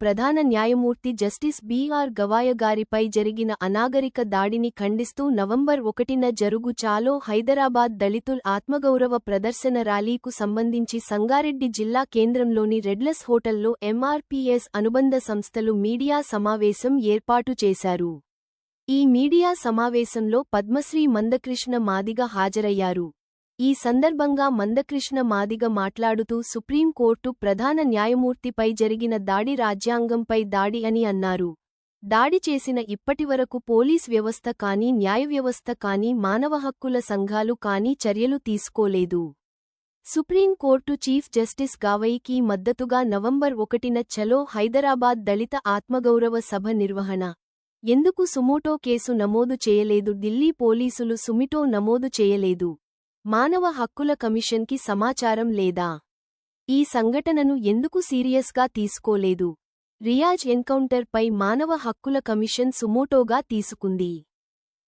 ప్రధాన న్యాయమూర్తి justice BR గవాయ గారిపై జరిగిన అనాగరిక దాడిని ఖండిస్తూ నవంబర్ ఒకటిన జరుగు చాలో హైదరాబాద్ దళితుల్ ఆత్మగౌరవ ప్రదర్శన ర్యాలీకు సంబంధించి సంగారెడ్డి జిల్లా కేంద్రంలోని రెడ్లెస్ హోటల్లో ఎంఆర్పీఎస్ అనుబంధ సంస్థలు మీడియా సమావేశం ఏర్పాటు చేశారు. ఈ మీడియా సమావేశంలో పద్మశ్రీ మందకృష్ణ మాదిగ హాజరయ్యారు. ఈ సందర్భంగా మందకృష్ణ మాదిగ మాట్లాడుతూ సుప్రీంకోర్టు ప్రధాన న్యాయమూర్తిపై జరిగిన దాడి రాజ్యాంగంపై దాడి అని అన్నారు. దాడి చేసిన ఇప్పటివరకు పోలీస్ వ్యవస్థ కానీ న్యాయ వ్యవస్థ కానీ మానవ హక్కుల సంఘాలు కానీ చర్యలు తీసుకోలేదు. సుప్రీంకోర్టు చీఫ్ జస్టిస్ గావయికి మద్దతుగా నవంబర్ ఒకటిన చలో హైదరాబాద్ దళిత ఆత్మగౌరవ సభ నిర్వహణ. ఎందుకు సుమోటో కేసు నమోదు చేయలేదు? ఢిల్లీ పోలీసులు సుమిటో నమోదు చేయలేదు. మానవ హక్కుల కమిషన్కి సమాచారం లేదా? ఈ సంఘటనను ఎందుకు సీరియస్గా తీసుకోలేదు? రియాజ్ ఎన్కౌంటర్పై మానవ హక్కుల కమిషన్ సుమోటోగా తీసుకుంది.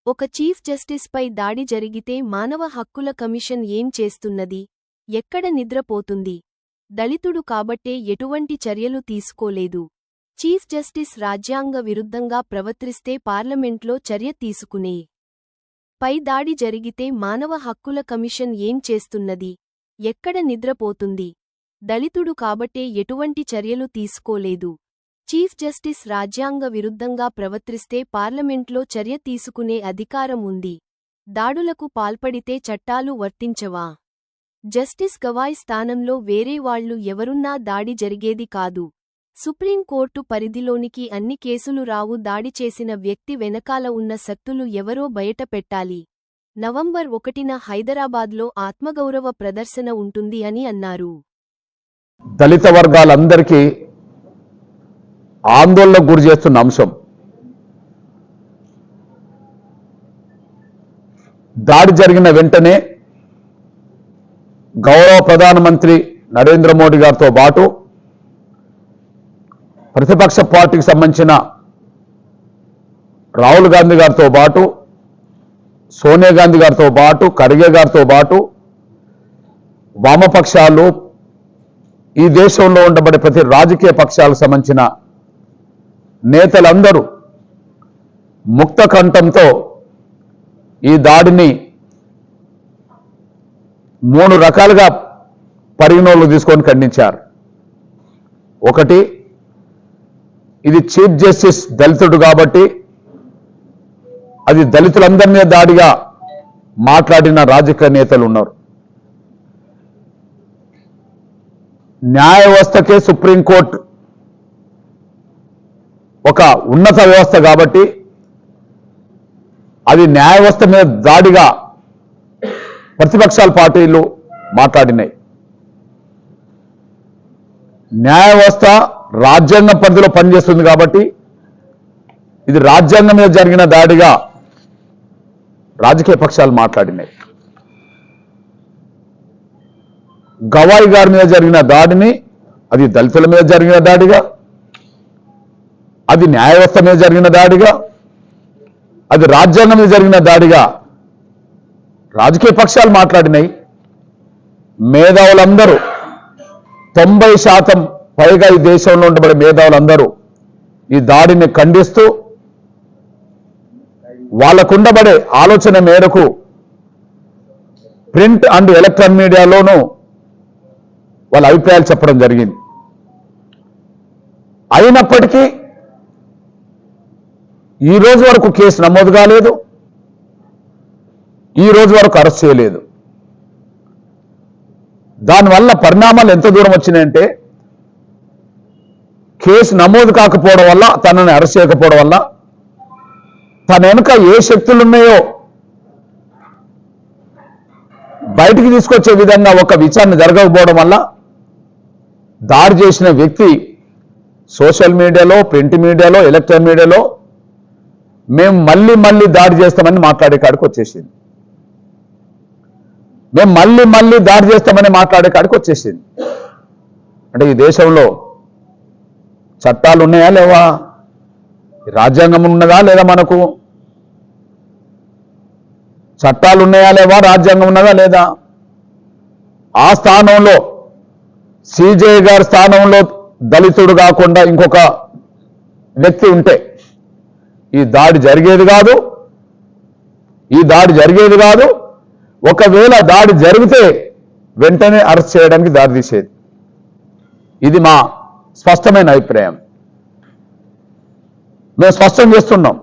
ఒక చీఫ్ జస్టిస్పై దాడి జరిగితే మానవ హక్కుల కమిషన్ ఏం చేస్తున్నది? ఎక్కడ నిద్రపోతుంది? దళితుడు కాబట్టే ఎటువంటి చర్యలు తీసుకోలేదు. చీఫ్ జస్టిస్ రాజ్యాంగ విరుద్ధంగా ప్రవర్తిస్తే పార్లమెంట్లో చర్య తీసుకునే పై దాడి జరిగితే మానవ హక్కుల కమిషన్ ఏం చేస్తున్నది? ఎక్కడ నిద్రపోతుంది? దళితుడు కాబట్టే ఎటువంటి చర్యలు తీసుకోలేదు. చీఫ్ జస్టిస్ రాజ్యాంగ విరుద్ధంగా ప్రవర్తిస్తే పార్లమెంట్లో చర్య తీసుకునే అధికారం ఉంది. దాడులకు పాల్పడితే చట్టాలు వర్తించవా? జస్టిస్ గవాయ్ స్థానంలో వేరేవాళ్ళు ఎవరున్నా దాడి జరిగేది కాదు. సుప్రీంకోర్టు పరిధిలోనికి అన్ని కేసులు రావు దాడి చేసిన వ్యక్తి వెనకాల ఉన్న శక్తులు ఎవరో బయట పెట్టాలి. నవంబర్ ఒకటిన హైదరాబాద్లో ఆత్మగౌరవ ప్రదర్శన ఉంటుంది అని అన్నారు. దళిత వర్గాలందరికీ ఆందోళనకు గురి చేస్తున్న అంశం. దాడి జరిగిన వెంటనే గౌరవ ప్రధానమంత్రి నరేంద్ర మోడీ గారితో పాటు ప్రతిపక్ష పార్టీకి సంబంధించిన రాహుల్ గాంధీ గారితో పాటు సోనియా గాంధీ గారితో పాటు ఖర్గే గారితో పాటు వామపక్షాలు ఈ దేశంలో ఉండబడే ప్రతి రాజకీయ పక్షాలకు సంబంధించిన నేతలందరూ ముక్త కంఠంతో ఈ దాడిని మూడు రకాలుగా పరిగణలోకి తీసుకొని ఖండించారు. ఒకటి ఇది చీఫ్ జస్టిస్ దళితుడు కాబట్టి అది దళితులందరి మీద దాడిగా మాట్లాడిన రాజకీయ నేతలు ఉన్నారు. న్యాయ వ్యవస్థకే సుప్రీంకోర్టు ఒక ఉన్నత వ్యవస్థ కాబట్టి అది న్యాయ వ్యవస్థ మీద దాడిగా ప్రతిపక్షాల పార్టీలు మాట్లాడినాయి. న్యాయ వ్యవస్థ రాజ్యాంగ పరిధిలో పనిచేస్తుంది కాబట్టి ఇది రాజ్యాంగం మీద జరిగిన దాడిగా రాజకీయ పక్షాలు మాట్లాడినాయి. గవాయి గారి మీద జరిగిన దాడిని అది దళితుల మీద జరిగిన దాడిగా అది న్యాయ వ్యవస్థ మీద జరిగిన దాడిగా అది రాజ్యాంగం మీద జరిగిన దాడిగా రాజకీయ పక్షాలు మాట్లాడినాయి. మేధావులందరూ తొంభై శాతం పైగా ఈ దేశంలో ఉండబడే మేధావులందరూ ఈ దాడిని ఖండిస్తూ వాళ్ళకుండబడే ఆలోచన మేరకు ప్రింట్ అండ్ ఎలక్ట్రాన్ మీడియాలోనూ వాళ్ళ అభిప్రాయాలు చెప్పడం జరిగింది. అయినప్పటికీ ఈ రోజు వరకు కేసు నమోదు కాలేదు. ఈ రోజు వరకు అరెస్ట్ చేయలేదు. దానివల్ల పరిణామాలు ఎంత దూరం వచ్చినాయంటే కేసు నమోదు కాకపోవడం వల్ల తనని అరెస్ట్ చేయకపోవడం వల్ల తన వెనుక ఏ శక్తులు ఉన్నాయో బయటికి తీసుకొచ్చే విధంగా ఒక విచారణ జరగకపోవడం వల్ల దాడి చేసిన వ్యక్తి సోషల్ మీడియాలో ప్రింట్ మీడియాలో ఎలక్ట్రానిక్ మీడియాలో మేము మళ్ళీ మళ్ళీ దాడి చేస్తామని మాట్లాడే కాడికి వచ్చేసింది. మేము మళ్ళీ మళ్ళీ దాడి చేస్తామని మాట్లాడే కాడికి వచ్చేసింది. అంటే ఈ దేశంలో చట్టాలు ఉన్నాయా లేవా? రాజ్యాంగం ఉన్నదా లేదా మనకు? చట్టాలు ఉన్నాయా లేవా? రాజ్యాంగం ఉన్నదా లేదా? ఆ స్థానంలో సిజే గారి స్థానంలో దళితుడు కాకుండా ఇంకొక వ్యక్తి ఉంటే ఈ దాడి జరిగేది కాదు. ఈ దాడి జరిగేది కాదు. ఒకవేళ దాడి జరిగితే వెంటనే అరెస్ట్ చేయడానికి దారి తీసేది. ఇది మా స్పష్టమైన అభిప్రాయం. మేము స్పష్టం చేస్తున్నాం.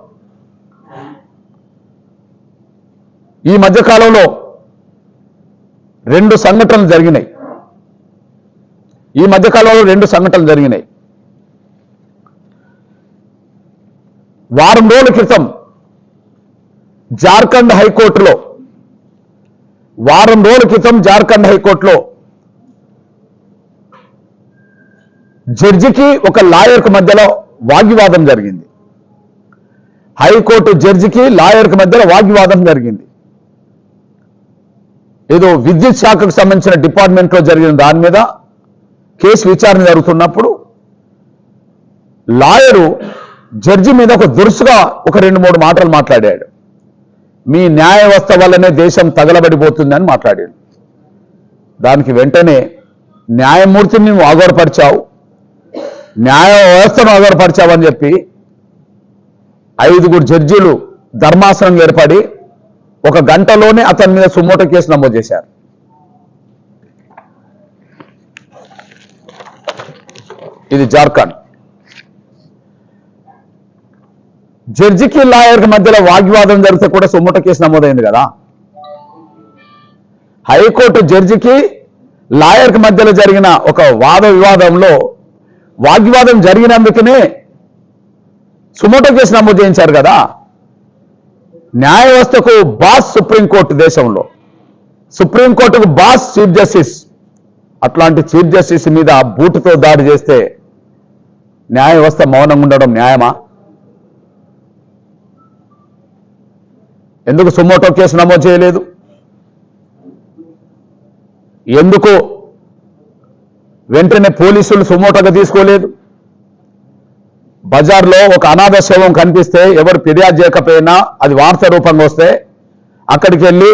ఈ మధ్యకాలంలో రెండు సంఘటనలు జరిగినాయి. ఈ మధ్యకాలంలో రెండు సంఘటనలు జరిగినాయి. వారం రోజుల క్రితం జార్ఖండ్ హైకోర్టులో వారం రోజుల క్రితం జార్ఖండ్ హైకోర్టులో జడ్జికి ఒక లాయర్కు మధ్యలో వాగ్వివాదం జరిగింది. హైకోర్టు జడ్జికి లాయర్కి మధ్యలో వాగ్వివాదం జరిగింది. ఏదో విద్యుత్ శాఖకు సంబంధించిన డిపార్ట్మెంట్లో జరిగిన దాని మీద కేసు విచారణ జరుగుతున్నప్పుడు లాయరు జడ్జి మీద ఒక దురుసుగా ఒక రెండు మూడు మాటలు మాట్లాడాడు. మీ న్యాయ వ్యవస్థ వల్లనే దేశం తగలబడిపోతుందని మాట్లాడాడు. దానికి వెంటనే న్యాయమూర్తిని నువ్వు ఆగోరపరిచావు న్యాయ వ్యవస్థను ఆగోరపరిచావని చెప్పి ఐదుగురు జడ్జీలు ధర్మాసనం ఏర్పడి ఒక గంటలోనే అతని మీద సుమోట కేసు నమోదు చేశారు. ఇది జార్ఖండ్. జడ్జికి లాయర్కి మధ్యలో వాగ్వివాదం జరిగితే కూడా సుమ్మట కేసు నమోదైంది కదా. హైకోర్టు జడ్జికి లాయర్కి మధ్యలో జరిగిన ఒక వాద వివాదంలో వాగ్వాదం జరిగినందుకనే సుమోటో కేసు నమోదు చేయించారు కదా. న్యాయ వ్యవస్థకు బాస్ సుప్రీంకోర్టు దేశంలో. సుప్రీంకోర్టుకు బాస్ చీఫ్ జస్టిస్. అట్లాంటి చీఫ్ జస్టిస్ మీద బూటుతో దాడి చేస్తే న్యాయ వ్యవస్థ మౌనంగా ఉండడం న్యాయమా? ఎందుకు సుమోటో కేసు నమోదు చేయలేదు? ఎందుకు వెంటనే పోలీసులు సుమోటోగా తీసుకోలేదు. బజార్లో ఒక అనాథ శవం కనిపిస్తే ఎవరు ఫిర్యాదు చేయకపోయినా అది వార్త రూపంగా వస్తే అక్కడికి వెళ్ళి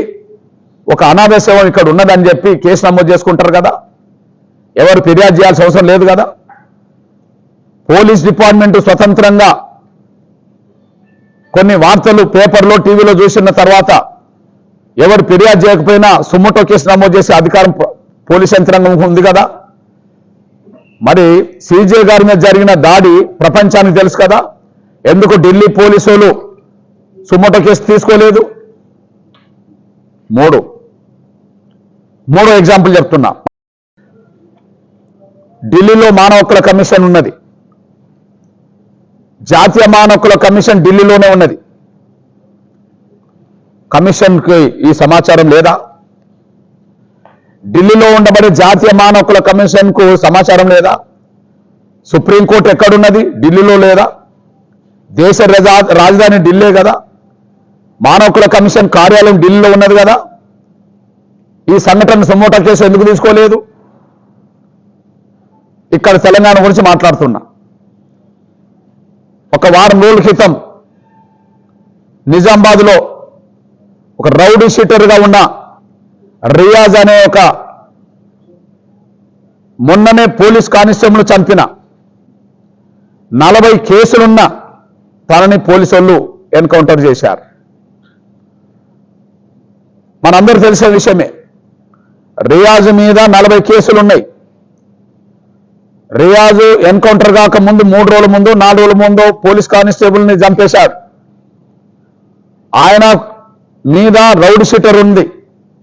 ఒక అనాథ శవం ఇక్కడ ఉన్నదని చెప్పి కేసు నమోదు చేసుకుంటారు కదా. ఎవరు ఫిర్యాదు చేయాల్సిన అవసరం లేదు కదా. పోలీస్ డిపార్ట్మెంట్ స్వతంత్రంగా కొన్ని వార్తలు పేపర్లో టీవీలో చూసిన తర్వాత ఎవరు ఫిర్యాదు చేయకపోయినా సుమోటో కేసు నమోదు చేసే అధికారం పోలీస్ యంత్రాంగం ఉంది కదా. మరి సీజే గారి మీద జరిగిన దాడి ప్రపంచానికి తెలుసు కదా? ఎందుకు ఢిల్లీ పోలీసులు సుమోటో కేసు తీసుకోలేదు? మూడు. మూడో ఎగ్జాంపుల్ చెప్తున్నా. ఢిల్లీలో మానవ హక్కుల కమిషన్ ఉన్నది. జాతీయ మానవ హక్కుల కమిషన్ ఢిల్లీలోనే ఉన్నది. కమిషన్కి ఈ సమాచారం లేదా? ఢిల్లీలో ఉండబడే జాతీయ మానవకుల కమిషన్కు సమాచారం లేదా? సుప్రీంకోర్టు ఎక్కడున్నది? ఢిల్లీలో లేదా? దేశ రజా- రాజధాని ఢిల్లీ కదా? మానవకుల కమిషన్ కార్యాలయం ఢిల్లీలో ఉన్నది కదా? ఈ సంఘటన సుమోటో కేసు ఎందుకు తీసుకోలేదు? ఇక్కడ తెలంగాణ గురించి మాట్లాడుతున్నా. ఒక వారం రోజుల క్రితం నిజామాబాద్లో ఒక రౌడీ షీటర్గా ఉన్న రియాజ్ అనే ఒక మొన్ననే పోలీస్ కానిస్టేబుల్ చంపిన. నలభై కేసులున్న తనని పోలీసు వాళ్ళు ఎన్కౌంటర్ చేశారు. మనందరూ తెలిసే విషయమే. రియాజ్ మీద నలభై కేసులు ఉన్నాయి రియాజ్ ఎన్కౌంటర్ కాక ముందు మూడు రోజుల ముందు నాలుగు రోజుల ముందు పోలీస్ కానిస్టేబుల్ని చంపేశాడు ఆయన మీద రౌడ్ షీటర్ ఉంది.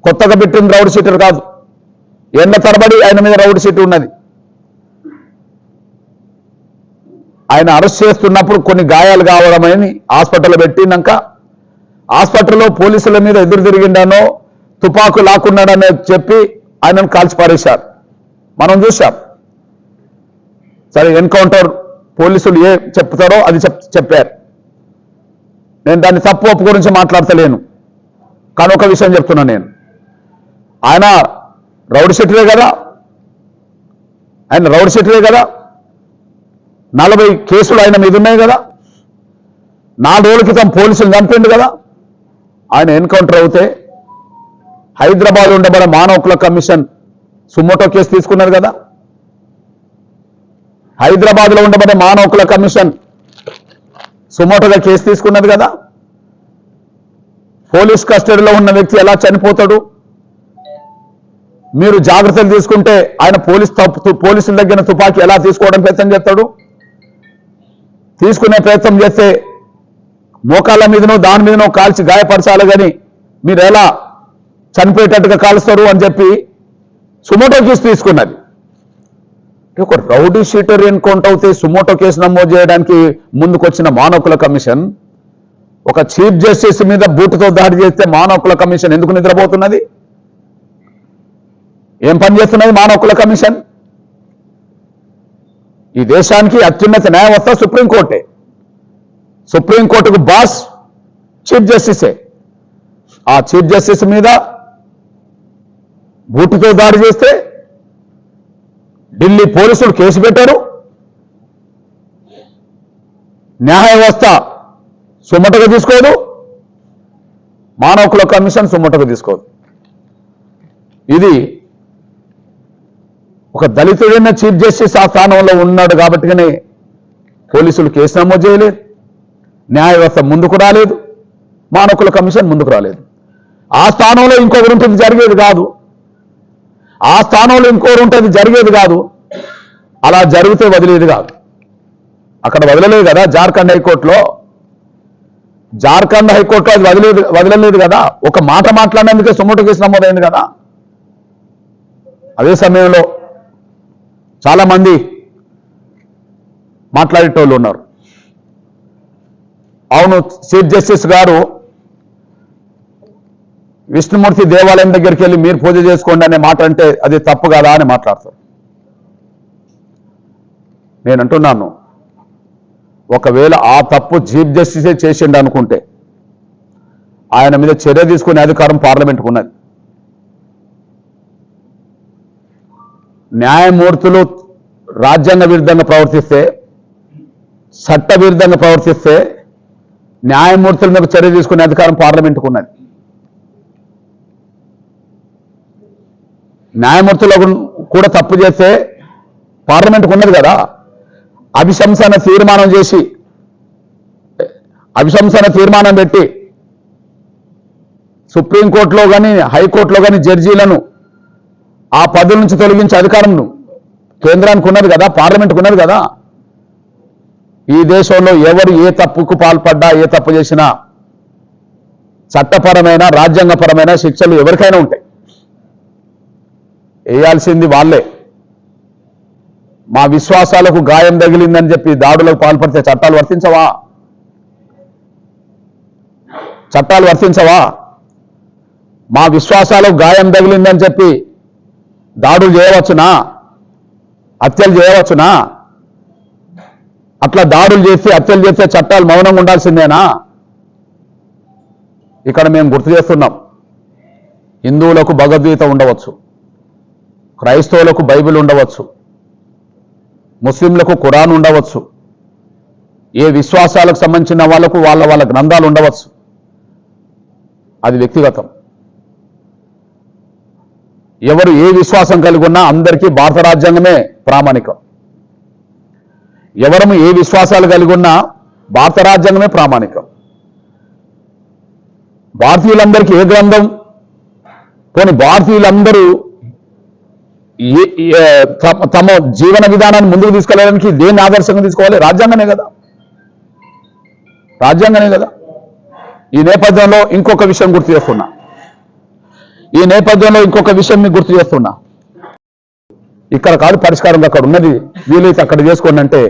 కొత్తగా పెట్టింది రౌడ్ షీటర్ కాదు. ఎండ తరబడి ఆయన మీద రౌడ్ సీట్ ఉన్నది. ఆయన అరెస్ట్ చేస్తున్నప్పుడు కొన్ని గాయాలు కావడమని హాస్పిటల్లో పెట్టినాక హాస్పిటల్లో పోలీసుల మీద ఎదురు తిరిగిండానో తుపాకు లాక్కున్నాడని చెప్పి ఆయనను కాల్చి పారేశారు. మనం చూశాం. సరే ఎన్కౌంటర్ పోలీసులు ఏ చెప్తారో అది చెప్ చెప్పారు. నేను దాన్ని తప్పు ఒప్పు గురించి మాట్లాడతలేను. కానీ ఒక విషయం చెప్తున్నా నేను. ఆయన రౌడ్ షీటరే కదా. ఆయన రౌడ్ షీటరే కదా. నలభై కేసులు ఆయన మీద ఉన్నాయి కదా. నాలుగు రోజుల క్రితం పోలీసులు చంపిండు కదా. ఆయన ఎన్కౌంటర్ అవుతే హైదరాబాద్ ఉండబడ మానవ హక్కుల కమిషన్ సుమోటో కేసు తీసుకున్నారు కదా. హైదరాబాద్లో ఉండబడే మానవ హక్కుల కమిషన్ సుమోటోగా కేసు తీసుకున్నది కదా. పోలీస్ కస్టడీలో ఉన్న వ్యక్తి ఎలా చనిపోతాడు? మీరు జాగ్రత్తలు తీసుకుంటే ఆయన పోలీస్ తప్పు పోలీసుల దగ్గర తుపాకీ ఎలా తీసుకోవడం ప్రయత్నం చేస్తాడు? తీసుకునే ప్రయత్నం చేస్తే మోకాళ్ళ మీదనో దాని మీదనో కాల్చి గాయపరచాలి కానీ మీరు ఎలా చనిపోయేటట్టుగా కాలుస్తారు అని చెప్పి సుమోటో కేసు తీసుకున్నది. ఒక రౌడీ షీటర్ ఎన్కౌంట్ అవుతే సుమోటో కేసు నమోదు చేయడానికి ముందుకొచ్చిన మానవకుల కమిషన్ ఒక చీఫ్ జస్టిస్ మీద బూటుతో దాడి చేస్తే మానవకుల కమిషన్ ఎందుకు నిద్రపోతున్నది? ఏం పని చేస్తున్నది మానవకుల కమిషన్? ఈ దేశానికి అత్యున్నత న్యాయవ్యవస్థ సుప్రీంకోర్టే. సుప్రీంకోర్టుకు బాస్ చీఫ్ జస్టిసే. ఆ చీఫ్ జస్టిస్ మీద బూటుతో దాడి చేస్తే ఢిల్లీ పోలీసులు కేసు పెట్టారు. న్యాయ వ్యవస్థ సుమటగా తీసుకోదు. మానవ హక్కుల కమిషన్ సుమటగా తీసుకోదు. ఇది ఒక దళితుడైన చీఫ్ జస్టిస్ ఆ స్థానంలో ఉన్నాడు కాబట్టిగానే పోలీసులు కేసు నమోదు చేయలేదు న్యాయ వ్యవస్థ ముందుకు రాలేదు. మానకుల కమిషన్ ముందుకు రాలేదు. ఆ స్థానంలో ఇంకొకరు ఉంటుంది జరిగేది కాదు. ఆ స్థానంలో ఇంకొకరు ఉంటుంది జరిగేది కాదు. అలా జరిగితే వదిలేది కాదు. అక్కడ వదలలేదు కదా జార్ఖండ్ హైకోర్టులో. జార్ఖండ్ హైకోర్టులో అది వదిలేదు వదలలేదు కదా. ఒక మాట మాట్లాడినందుకే సుమోటు కేసు నమోదైంది కదా. అదే సమయంలో చాలా మంది మాట్లాడేటోళ్ళు ఉన్నారు. అవును చీఫ్ జస్టిస్ గారు విష్ణుమూర్తి దేవాలయం దగ్గరికి వెళ్ళి మీరు పూజ చేసుకోండి అనే మాట అంటే అది తప్పు కాదా అని మాట్లాడతారు. నేను అంటున్నాను ఒకవేళ ఆ తప్పు చీఫ్ జస్టిసే చేసిండు అనుకుంటే ఆయన మీద చర్య తీసుకునే అధికారం పార్లమెంట్కు ఉన్నది. న్యాయమూర్తులు రాజ్యాంగ విరుద్ధంగా ప్రవర్తిస్తే చట్ట విరుద్ధంగా ప్రవర్తిస్తే న్యాయమూర్తుల మీద చర్య తీసుకునే అధికారం పార్లమెంట్కు ఉన్నది న్యాయమూర్తులు కూడా తప్పు చేస్తే పార్లమెంట్కు ఉన్నది కదా. అభిశంసన తీర్మానం చేసి అభిశంసన తీర్మానం పెట్టి సుప్రీంకోర్టులో కానీ హైకోర్టులో కానీ జడ్జీలను ఆ పదవుల నుంచి తొలగించే అధికారం కేంద్రానికి ఉన్నది కదా పార్లమెంట్కి ఉన్నది కదా. ఈ దేశంలో ఎవరు ఏ తప్పుకు పాల్పడ్డా ఏ తప్పు చేసినా చట్టపరమైన రాజ్యాంగపరమైన శిక్షలు ఎవరికైనా ఉంటాయి. వేయాల్సింది వాళ్ళే. మా విశ్వాసాలకు గాయం తగిలిందని చెప్పి దాడులకు పాల్పడితే చట్టాలు వర్తించవా? చట్టాలు వర్తించవా? మా విశ్వాసాలకు గాయం తగిలిందని చెప్పి దాడులు చేయవచ్చునా? హత్యలు చేయవచ్చునా? అట్లా దాడులు చేసి హత్యలు చేసే చట్టాలు మౌనంగా ఉండాల్సిందేనా? ఇక్కడ మేము గుర్తు చేస్తున్నాం. హిందువులకు భగవద్గీత ఉండవచ్చు. క్రైస్తవులకు బైబిల్ ఉండవచ్చు. ముస్లింలకు ఖురాన్ ఉండవచ్చు. ఏ విశ్వాసాలకు సంబంధించిన వాళ్ళకు వాళ్ళ వాళ్ళ గ్రంథాలు ఉండవచ్చు. అది వ్యక్తిగతం. ఎవరు ఏ విశ్వాసం కలిగి ఉన్నా అందరికీ భారత రాజ్యాంగమే ప్రామాణికం. ఎవరము ఏ విశ్వాసాలు కలిగి ఉన్నా భారత రాజ్యాంగమే ప్రామాణికం. భారతీయులందరికీ ఏ గ్రంథం? పోనీ భారతీయులందరూ తమ- తమ జీవన విధానాన్ని ముందుకు తీసుకెళ్ళడానికి దేన్ని ఆదర్శంగా తీసుకోవాలి? రాజ్యాంగమే కదా. రాజ్యాంగమే కదా. ఈ నేపథ్యంలో ఇంకొక విషయం గుర్తు చేస్తున్నా. ఈ నేపథ్యంలో ఇంకొక విషయం మీకు గుర్తు చేస్తున్నా. ఇక్కడ కాదు పరిష్కారం అక్కడ ఉన్నది. వీలైతే అక్కడ చేసుకోండి అంటే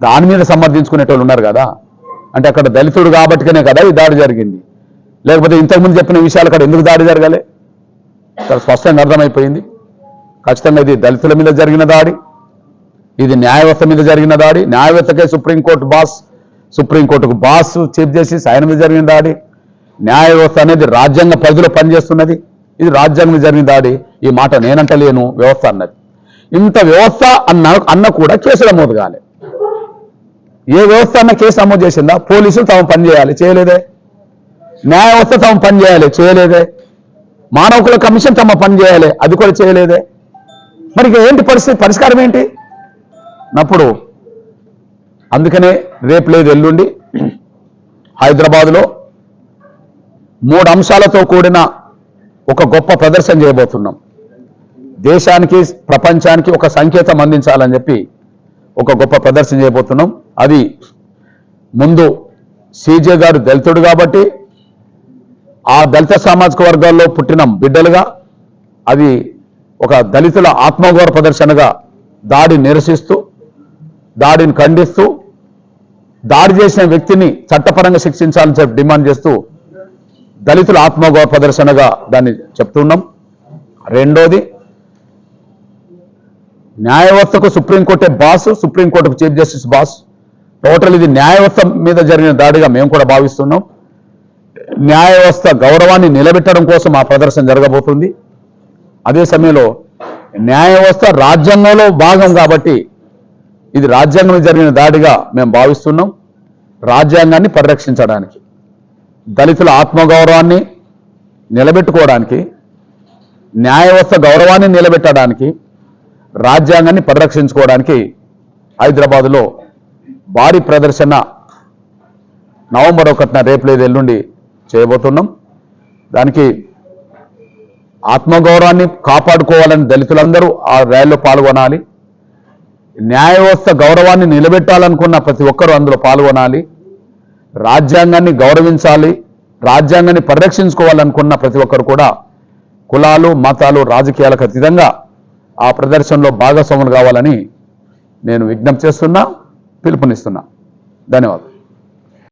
దాని మీద సమర్థించుకునేటోళ్ళు ఉన్నారు కదా. అంటే అక్కడ దళితుడు కాబట్టికనే కదా ఈ దాడి జరిగింది. లేకపోతే ఇంతకుముందు చెప్పిన విషయాలు అక్కడ ఎందుకు దాడి జరగాలి? ఇక్కడ స్పష్టంగా అర్థమైపోయింది. ఖచ్చితంగా ఇది దళితుల మీద జరిగిన దాడి. ఇది న్యాయ వ్యవస్థ మీద జరిగిన దాడి. న్యాయవ్యవస్థకే సుప్రీంకోర్టు బాస్ సుప్రీంకోర్టుకు బాస్ చీఫ్ జస్టిస్ ఆయన మీద జరిగిన దాడి. న్యాయ వ్యవస్థ అనేది రాజ్యాంగ పరిధిలో పనిచేస్తున్నది. ఇది రాజ్యాంగం జరిగిన దాడి. ఈ మాట నేనంటలేను. వ్యవస్థ అన్నది. ఇంత వ్యవస్థ అన్న అన్న కూడా కేసు నమోదు కాలే. ఏ వ్యవస్థ అన్న కేసు నమోదు చేసిందా? పోలీసులు తమ పని చేయాలి. చేయలేదే. న్యాయ వ్యవస్థ తమ పని చేయాలి. చేయలేదే. మానవ హక్కుల కమిషన్ తమ పనిచేయాలి అది కూడా చేయలేదే. మరి ఏంటి పరిస్థితి? పరిష్కారం ఏంటి? అప్పుడు అందుకనే రేపు లేదు ఎల్లుండి హైదరాబాద్లో మూడు అంశాలతో కూడిన ఒక గొప్ప ప్రదర్శన చేయబోతున్నాం. దేశానికి ప్రపంచానికి ఒక సంకేతం అందించాలని చెప్పి ఒక గొప్ప ప్రదర్శన చేయబోతున్నాం. అది ముందు సీజే గారు దళితుడు కాబట్టి ఆ దళిత సామాజిక వర్గాల్లో పుట్టిన బిడ్డలుగా అది ఒక దళితుల ఆత్మగౌరవ ప్రదర్శనగా దాడి నిరసిస్తూ దాడిని ఖండిస్తూ దాడి చేసిన వ్యక్తిని చట్టపరంగా శిక్షించాలని చెప్పి డిమాండ్ చేస్తూ దళితుల ఆత్మగౌరవ ప్రదర్శనగా దాన్ని చెప్తున్నాం రెండోది న్యాయ సుప్రీంకోర్టే బాస్ సుప్రీంకోర్టుకు చీఫ్ జస్టిస్ బాస్. టోటల్ ఇది న్యాయ మీద జరిగిన దాడిగా మేము కూడా భావిస్తున్నాం. న్యాయ వ్యవస్థ గౌరవాన్ని నిలబెట్టడం కోసం ఆ ప్రదర్శన జరగబోతుంది. అదే సమయంలో న్యాయ వ్యవస్థ రాజ్యాంగంలో భాగం కాబట్టి ఇది రాజ్యాంగం జరిగిన దాడిగా మేము భావిస్తున్నాం. రాజ్యాంగాన్ని పరిరక్షించడానికి. దళితుల ఆత్మగౌరవాన్ని నిలబెట్టుకోవడానికి న్యాయ వ్యవస్థ గౌరవాన్ని నిలబెట్టడానికి రాజ్యాంగాన్ని పరిరక్షించుకోవడానికి హైదరాబాదులో భారీ ప్రదర్శన నవంబర్ ఒకటిన రేపు లేదు ఎల్లుండి చేయబోతున్నాం. దానికి ఆత్మగౌరవాన్ని కాపాడుకోవాలని దళితులందరూ ఆ ర్యాలీలో పాల్గొనాలి. న్యాయ వ్యవస్థ గౌరవాన్ని నిలబెట్టాలనుకున్న ప్రతి ఒక్కరూ అందులో పాల్గొనాలి. రాజ్యాంగాన్ని గౌరవించాలి రాజ్యాంగాన్ని పరిరక్షించుకోవాలనుకున్న ప్రతి ఒక్కరు కూడా కులాలు మతాలు రాజకీయాలకు అతీతంగా ఆ ప్రదర్శనలో భాగస్వాములు కావాలని నేను విజ్ఞప్తి చేస్తున్నా పిలుపునిస్తున్నా. ధన్యవాదాలు.